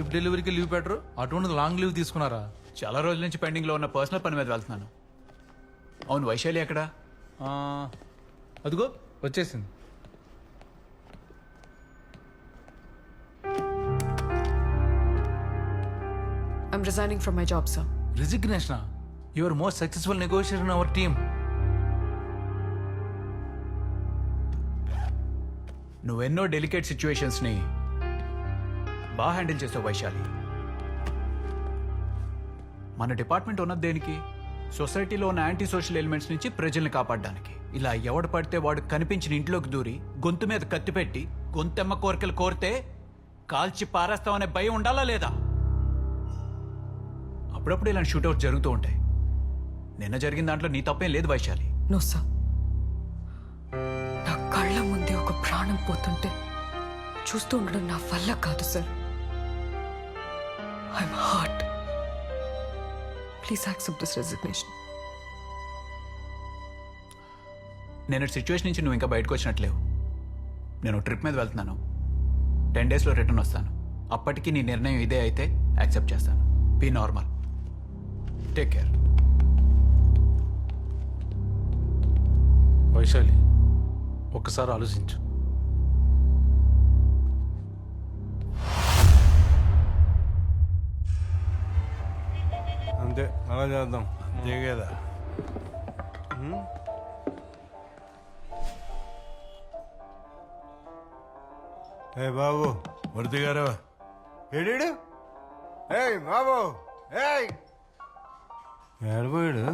Wife డెలివరీకి leave పెట్టరు. అటువంటి లాంగ్ లీవ్ తీసుకున్నారా? చాలా రోజుల నుంచి పెండింగ్లో ఉన్న పర్సనల్ పని మీద వెళ్తున్నాను. అవును వైశాలి ఎక్కడా? ఆ, అదిగో వచ్చేసింది. I'm resigning from my job, sir. Resignation your most successful negotiator in our team నువ్వెన్నో delicate సిచ్యువేషన్స్ని బాగా హ్యాండిల్ చేసావు వైశాలి. మన డిపార్ట్మెంట్ ఉన్నది దేనికి? సొసైటీలో ఉన్న యాంటీ సోషల్ ఎలిమెంట్స్ నుంచి ప్రజల్ని కాపాడడానికి. ఇలా ఎవడు పడితే వాడు కనిపించిన ఇంట్లోకి దూరి గొంతు మీద కత్తి పెట్టి గొంతెమ్మ కోరికలు కోరితే కాల్చి పారేస్తామనే భయం ఉండాలా లేదా? అప్పుడప్పుడు ఇలాంటి షూట్అవుట్ జరుగుతూ ఉంటాయి. నిన్న జరిగిన దాంట్లో నీ తప్పేం లేదు వైశాలి. No, నా కళ్ళ ముందే ఒక ప్రాణం పోతుంటే చూస్తూ ఉండడం నా వల్ల కాదు sir. I'm hurt please accept this resignation నేను సిచ్యువేషన్ నుంచి నువ్వు ఇంకా బయటకు వచ్చినట్లేవు. నేను ట్రిప్ మీద వెళ్తున్నాను. టెన్ డేస్లో రిటర్న్ వస్తాను. అప్పటికి నీ నిర్ణయం ఇదే అయితే యాక్సెప్ట్ చేస్తాను. Be normal take care Vaishali ఒక్కసారి ఆలోచించు. అంతే అలా చేద్దాం. కదా ఏ బాబు మూర్తి గారు. ఏడీడు? ఏయ్ బాబు ఏయ్! ఏడిపోయాడు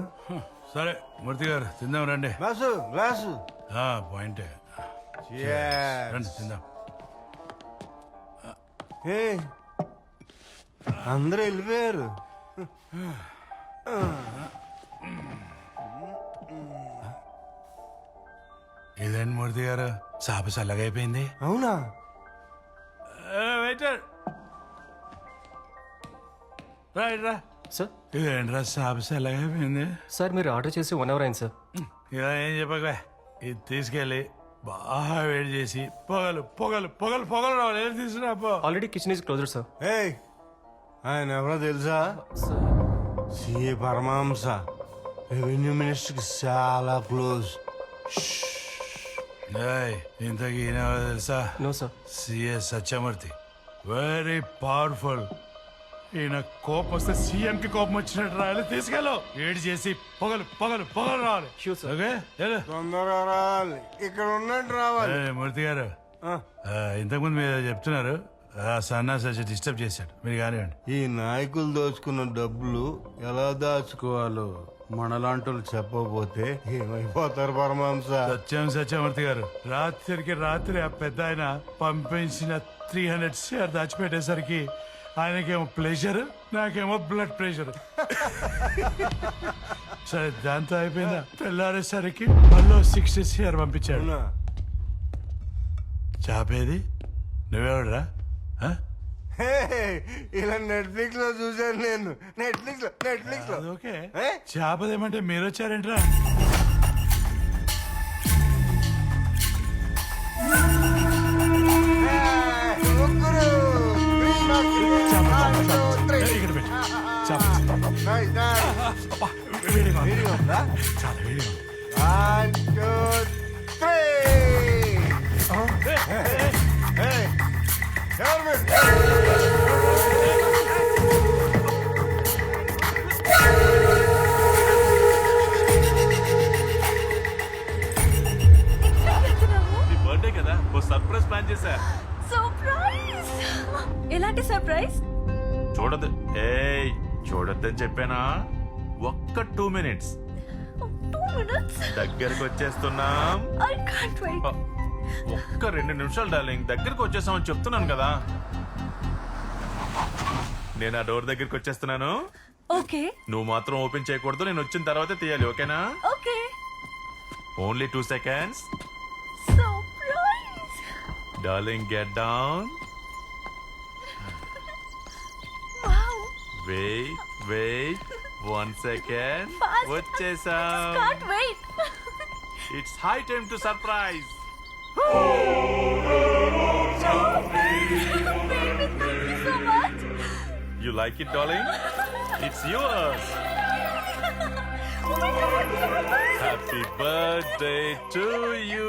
సరే మూర్తి గారు తిందాం రండి. Glass glass. పాయింటే. రండి తిందాం. ఏ అందరూ వెళ్ళిపోయారు. ఇదేంటి మూర్తి గారు సాప చల్లగైపోయింది అవునా? వెయిటర్. రైట్ రా. సార్? ఇదేంట్రా సాప చల్లగైపోయింది సార్ మీరు ఆర్డర్ చేసి వన్ అవర్ అయింది సార్. ఇలా ఏం చెప్పకలే ఇది తీసుకెళ్ళి బాగా వేడి చేసి పొగలు పొగలు పొగలు పొగలు రావాలి. ఏం తీసుకురా పో. Already kitchen is closer sir ఏయ్ ఆయన ఎవరో తెలుసా? సిఏ పరమాంస రెవెన్యూ మినిస్టర్కి చాలా క్లోజ్. ఇంతకీ ఈయన ఎవరో తెలుసా? No sir. CS Satyamurthy. Very powerful ఈయన కోపం వస్తే సీఎం కి కోపం వచ్చినట్టు రాయాలి తీసుకెళ్ళు. ఏడు చేసి పొగలు పొగలు పొగలు రావాలి. ఓకే. తొందరగా రావాలి. ఇక్కడ ఉన్నట్టు రావాలి. మూర్తి గారు ఇంతకుముందు మీరు చెప్తున్నారు. సన్నాసి డిస్టర్బ్ చేశాడు. మీరు కానివ్వండి. ఈ నాయకులు దోచుకున్న డబ్బులు ఎలా దాచుకోవాలో మనలాంటి చెప్పకపోతే ఏమైపోతారు పరమాంస సత్యం సత్యమూర్తి గారు రాత్రికి రాత్రి ఆ పెద్ద ఆయన పంపించిన త్రీ హండ్రెడ్ షేర్ దాచిపెట్టేసరికి ఆయనకేమో ప్రెషర్ నాకేమో బ్లడ్ ప్రెషర్ సరే దాంతో అయిపోయిందా? తెల్లారేసరికి మళ్ళీ సిక్స్టీ షేర్ పంపించాడు? చాపేది? నువ్వెవడరా? ఇలా నెట్ఫ్లిక్స్లో చూసాను నేను. నెట్ఫ్లిక్స్లో నెట్ఫ్లిక్స్లో ఓకే? చేపదేమంటే మీరు వచ్చారేంట్రా. ఇక్కడ పెట్టు. చేప? చాలా వేడిగా ఉంది. One, two, చేశా సర్ప్రైజ్ ఎలాంటి సర్ప్రైజ్ చూడదు ఏయ్ చూడొద్దని చెప్పానా? ఒక్క టూ మినిట్స్. దగ్గరకు వచ్చేస్తున్నాం. ఐ కాంట్ వెయిట్ ఆ, ఒక్క రెండు నిమిషాలు డార్లింగ్. దగ్గరకు వచ్చేసామని చెప్తున్నాను కదా. నేను ఆ డోర్ దగ్గరికి వచ్చేస్తున్నాను. ఓకే. నువ్వు మాత్రం ఓపెన్ చేయకూడదు. నేను వచ్చిన తర్వాతే తీయాలి. ఓకేనా? Okay. Only two seconds. Surprise darling get down wait wait one second Fast. వచ్చేసాం. It's high time to surprise much like it, darling? It's yours. Happy birthday to you.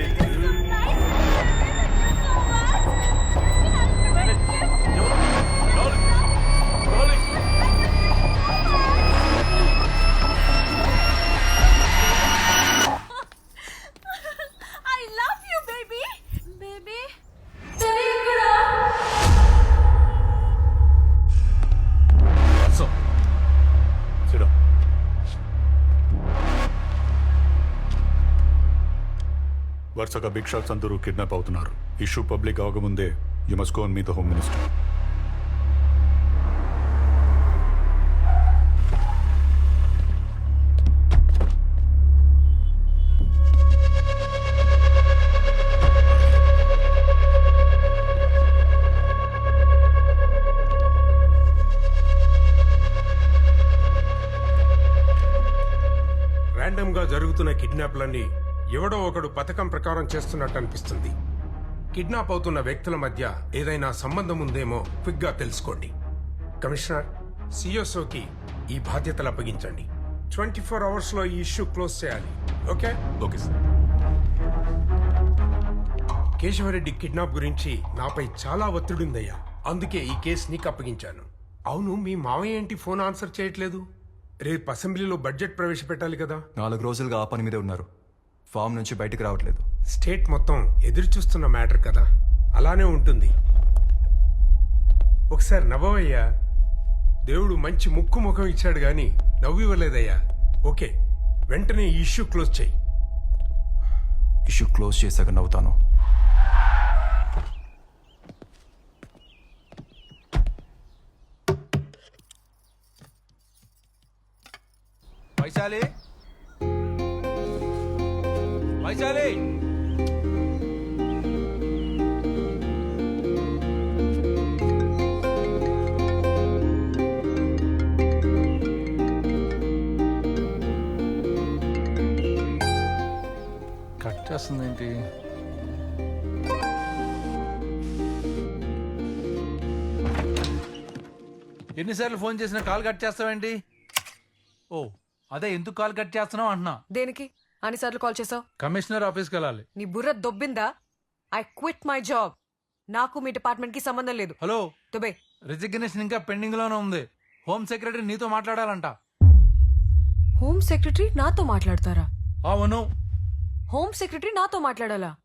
వరుసగా బిగ్ షాట్స్ అందరూ kidnap అవుతున్నారు. Issue public అవకముందే you must gone me the home minister. ర్యాండమ్గా జరుగుతున్న కిడ్నాప్లన్నీ ఎవడో ఒకడు పథకం ప్రకారం చేస్తున్నట్టు అనిపిస్తుంది. కిడ్నాప్ అవుతున్న వ్యక్తుల మధ్య ఏదైనా సంబంధం ఉందేమో క్విక్గా తెలుసుకోండి. కమిషనర్ సిఎస్ఓకి ఈ బాధ్యతలు అప్పగించండి. ట్వంటీ ఫోర్ అవర్స్లో ఈ ఇష్యూ క్లోజ్ చేయాలి. Okay? Okay sir. Keshavareddy kidnap గురించి నాపై చాలా ఒత్తిడి ఉందయ్యా అందుకే ఈ కేసు నీకు అప్పగించాను. అవును మీ మావయ్య ఏంటి ఫోన్ ఆన్సర్ చేయట్లేదు? రేపు అసెంబ్లీలో బడ్జెట్ ప్రవేశపెట్టాలి కదా? నాలుగు రోజులుగా ఆ పని మీదే ఉన్నారు. ఫామ్ నుంచి బయటికి రావట్లేదు. స్టేట్ మొత్తం ఎదురు చూస్తున్న మ్యాటర్ కదా? అలానే ఉంటుంది. ఒకసారి నవ్వవయ్యా. దేవుడు మంచి ముక్కు ముఖం ఇచ్చాడు గాని నవ్వు ఇవ్వలేదయ్యా ఓకే వెంటనే ఈ ఇష్యూ క్లోజ్ చేయి. ఇష్యూ క్లోజ్ చేశాక నవ్వుతాను. వైశాలి? వైశాలి కట్ చేస్తుంది ఏంటి ఎన్నిసార్లు ఫోన్ చేసినా కాల్ కట్ చేస్తావేంటి? ఓ అదే ఎందుకు కాల్ కట్ చేస్తున్నావు అంటున్నా? దేనికి? అన్నిసార్లు కాల్ చేసావు? కమిషనర్ ఆఫీస్కి వెళ్ళాలి. నీ బుర్ర దొబ్బిందా? ఐ క్విట్ మై జాబ్ నాకు మీ డిపార్ట్మెంట్కి సంబంధం లేదు. హలో. దుబే రిజిగ్నేషన్ ఇంకా పెండింగ్లోనే ఉంది. హోమ్ సెక్రటరీ నీతో మాట్లాడాలంట. హోమ్ సెక్రటరీ నాతో మాట్లాడతారా? అవును. హోమ్ సెక్రటరీ నాతో మాట్లాడాలా?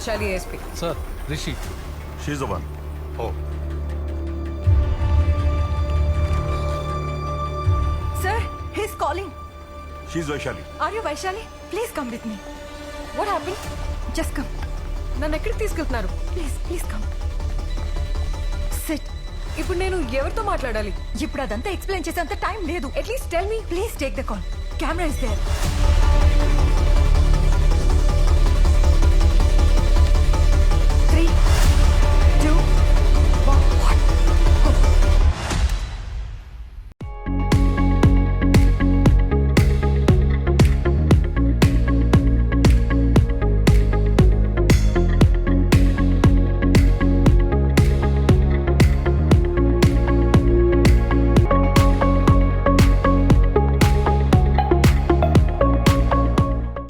హ? So Vaishali ASP sir Rishi She's the one. Oh Sir, he's calling. She's Vaishali Are you Vaishali? Please come with me. What happen Just come. నన్ను ఎక్కడికి తీసుకెళ్తున్నారు Please, please come. Sit. ఇప్పుడు నేను ఎవరితో మాట్లాడాలి ఇప్పుడు అదంతా ఎక్స్ప్లెయిన్ చేసేంత టైం లేదు at least tell me please take the call camera is there